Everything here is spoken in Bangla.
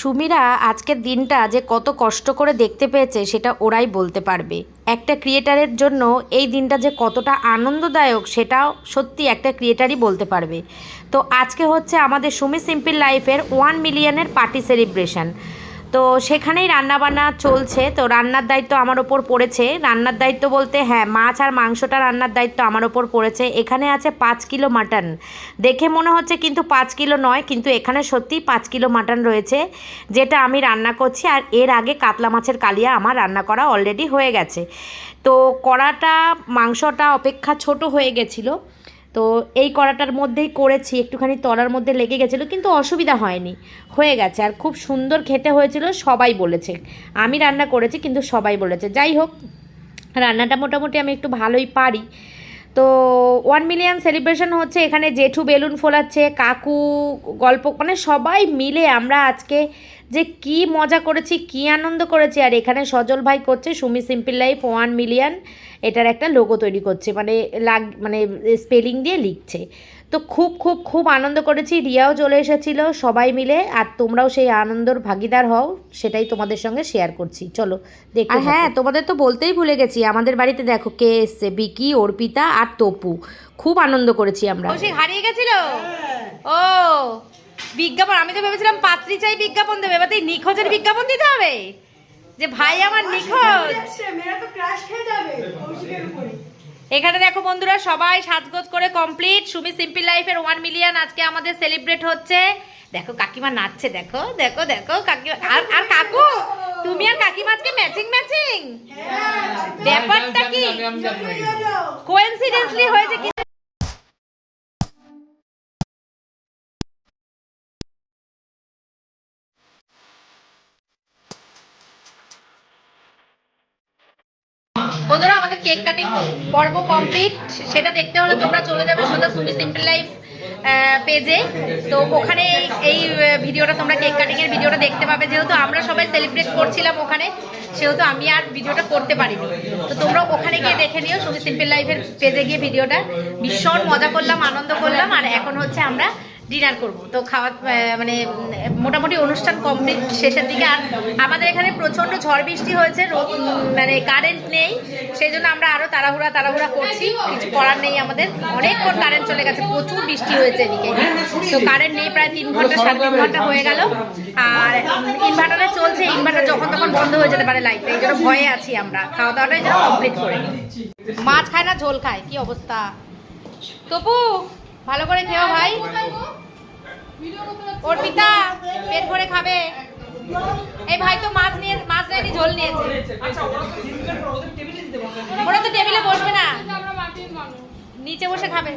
সুমিরা আজকের দিনটা যে কত কষ্ট করে দেখতে পেয়েছে সেটা ওরাই বলতে পারবে। একটা ক্রিয়েটারের জন্য এই দিনটা যে কতটা আনন্দদায়ক সেটাও সত্যি একটা ক্রিয়েটারই বলতে পারবে। তো আজকে হচ্ছে আমাদের সুমি সিম্পল লাইফের ওয়ান মিলিয়নের পার্টি সেলিব্রেশন তো সেখানেই রান্নাবান্না চলছে। তো রান্নার দায়িত্ব আমার ওপর পড়েছে। রান্নার দায়িত্ব বলতে হ্যাঁ মাছ আর মাংসটা রান্নার দায়িত্ব আমার ওপর পড়েছে। এখানে আছে পাঁচ কিলো মাটন। দেখে মনে হচ্ছে কিন্তু পাঁচ কিলো নয়, কিন্তু এখানে সত্যিই পাঁচ কিলো মাটন রয়েছে, যেটা আমি রান্না করছি। আর এর আগে কাতলা মাছের কালিয়া আমার রান্না করা অলরেডি হয়ে গেছে। তো কড়াটা, মাংসটা অপেক্ষা ছোট হয়ে গেছিল। তো এই কড়াটার মধ্যেই করেছি, একটুখানি তলার মধ্যে লেগে গেছিল, কিন্তু অসুবিধা হয়নি, হয়ে গেছে। আর খুব সুন্দর খেতে হয়েছিল, সবাই বলেছে। আমি রান্না করেছি, কিন্তু সবাই বলেছে। যাই হোক, রান্নাটা মোটামুটি আমি একটু ভালোই পারি। তো ওয়ান মিলিয়ন সেলিব্রেশন হচ্ছে এখানে জেঠু বেলুন ফোলাচ্ছে, কাকু গল্প মানে সবাই মিলে আমরা আজকে যে কি মজা করেছি কি আনন্দ করেছি আর এখানে সজল ভাই করছে Sumi simple life one million এটার একটা লোগো তৈরি করছে মানে লাগ মানে স্পেলিং দিয়ে লিখছে। তো খুব খুব খুব আনন্দ করেছি রিয়াও চলে এসেছিল সবাই মিলে আর তোমরাও সেই আনন্দর ভাগিদার হও সেটাই তোমাদের সঙ্গে শেয়ার করছি চলো দেখো হ্যাঁ তোমাদের তো বলতেই ভুলে গেছি আমাদের বাড়িতে দেখো কে এসছে বিকি অর্পিতা আর তপু খুব আনন্দ করেছি আমরা। হারিয়ে গেছিল? ও বিজ্ঞাপন আমি তো ভেবেছিলাম পাত্রী চাই বিজ্ঞাপন দেবে এবার তো এই নিখোঁজের বিজ্ঞাপন দিতে হবে। যে ভাই আমার নিখোঁজ। এখানে দেখো বন্ধুরা সবাই সাজগোজ করে কমপ্লিট সুমি সিম্পল লাইফের ওয়ান মিলিয়ন আজকে আমাদের সেলিব্রেট হচ্ছে। দেখো কাকিমা নাচছে দেখো দেখো দেখো কাকিমা আর আর কাকু তুমি আর কাকিমা আজকে ম্যাচিং ম্যাচিং ব্যাপারটা কি? কোইন্সিডেন্টলি হয়েছে কি বন্ধুরা আমাদের কেক কাটিং পর্ব কমপ্লিট সেটা দেখতে হলে তোমরা চলে যাবে সোজা সুমি সিম্পল লাইফ পেজে তো ওখানে এই ভিডিওটা তোমরা কেক কাটিংয়ের ভিডিওটা দেখতে পাবে। যেহেতু আমরা সবাই সেলিব্রেট করছিলাম ওখানে, সেহেতু আমি আর ভিডিওটা করতে পারিনি। তো তোমরা ওখানে গিয়ে দেখে নিও সুমি সিম্পল লাইফের পেজে গিয়ে ভিডিওটা। ভীষণ মজা করলাম, আনন্দ করলাম। আর এখন হচ্ছে আমরা ডিনার করব। তো খাওয়া মানে মোটামুটি অনুষ্ঠান কমপ্লিট শেষের দিকে। আর আমাদের এখানে প্রচণ্ড ঝড় বৃষ্টি হয়েছে মানে কারেন্ট নেই। সেই জন্য আমরা আরও তাড়াহুড়া তাড়াহুড়া করছি। কিছু করার নেই আমাদের। অনেকক্ষণ কারেন্ট চলে গেছে, প্রচুর বৃষ্টি হয়েছে এদিকে। তো কারেন্ট নেই, প্রায় তিন ঘণ্টা, সাড়ে তিন ঘণ্টা হয়ে গেল। আর ইনভার্টারে চলছে ইনভার্টার যখন তখন বন্ধ হয়ে যেতে পারে লাইটটা এই জন্য ভয়ে আছি আমরা। খাওয়া দাওয়াটাই যেন কমপ্লিট করে। মাছ খায় না, ঝোল খায়, কি অবস্থা? তপু! ভালো করে খেও ভাই। অর্পিতা, পেট ভরে খাবে। এই ভাই তো মাছ নিয়ে, মাছ রেডি, ঝোল নিয়েছে। ওরা তো টেবিলে বসবে না। নিচে বসে খাবে।